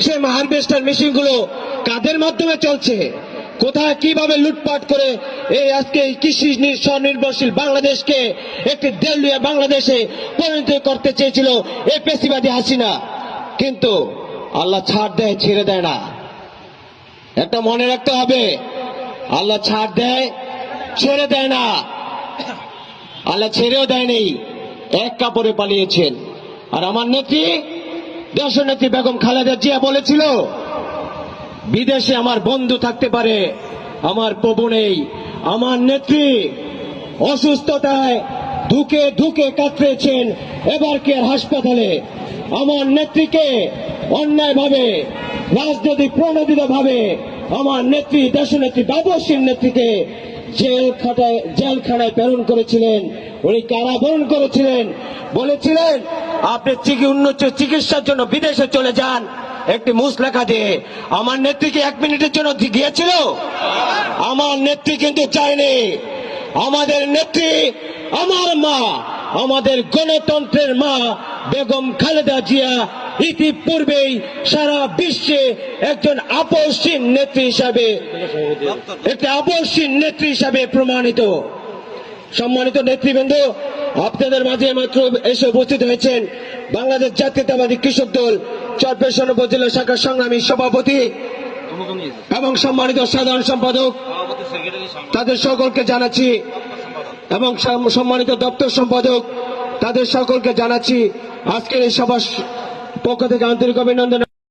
সেই হারভেস্টার মেশিনগুলো কাদের মাধ্যমে চলছে? কোথায় কীভাবে লুটপাট করে এই আজকে কৃষি স্বনির্ভরশীল বাংলাদেশকে একটি দেউলিয়া বাংলাদেশে পরিণত করতে চেয়েছিল এই পেশিবাদী হাসিনা। কিন্তু আল্লাহ ছাড় দেয়, ছেড়ে দেয় না। একটা মনে রাখতে হবে, আল্লাহ ছাড় দেয়, ছেড়ে দেয় না। আল্লাহ ছেড়েও দেয়নি, এক কাপড়ে পালিয়েছেন। আর আমার নেত্রী দেশ নেত্রী বেগম খালেদা জিয়া বলেছিল, বিদেশে আমার বন্ধু থাকতে পারে, আমার প্রভু নেই। আমার নেত্রী অসুস্থতায় ধুকে ধুকে কাতরেছেন এবার কে হাসপাতালে। আমার নেত্রীকে অন্যায়ভাবে, রাজনৈতিক প্রণোদিত ভাবে আমার নেত্রী, দেশনেত্রী বাবসীর নেত্রীকে জেল খাটায় জেলখানায় প্রেরণ করেছিলেন। উনি কারাবরণ করেছিলেন। বলেছিলেন, আপনি উন্নত চিকিৎসার জন্য বিদেশে চলে যান। একটি মুসলেখা দিয়ে আমার নেত্রীকে এক মিনিটের জন্য গিয়েছিল? আমার নেত্রী কিন্তু চায়নি আমাদের নেত্রী আমার মা। আমাদের গণতন্ত্রের মা বেগম খালেদা জিয়া ইতিপূর্বেই সারা বিশ্বে একজন আপসীন নেত্রী হিসাবে, একটি আপসীন নেত্রী হিসাবে প্রমাণিত। সম্মানিত নেতৃবৃন্দ, আপনাদের মাঝে মাত্র এসে উপস্থিত হয়েছেন বাংলাদেশ জাতীয়তাবাদী কৃষক দল, চরপেশন উপজেলা শাখার সংগ্রামী সভাপতি এবং সম্মানিত সাধারণ সম্পাদক। তাদের সকলকে জানাচ্ছি এবং সম্মানিত দপ্তর সম্পাদক, তাদের সকলকে জানাচ্ছি আজকের এই সভার পক্ষ থেকে আন্তরিক অভিনন্দন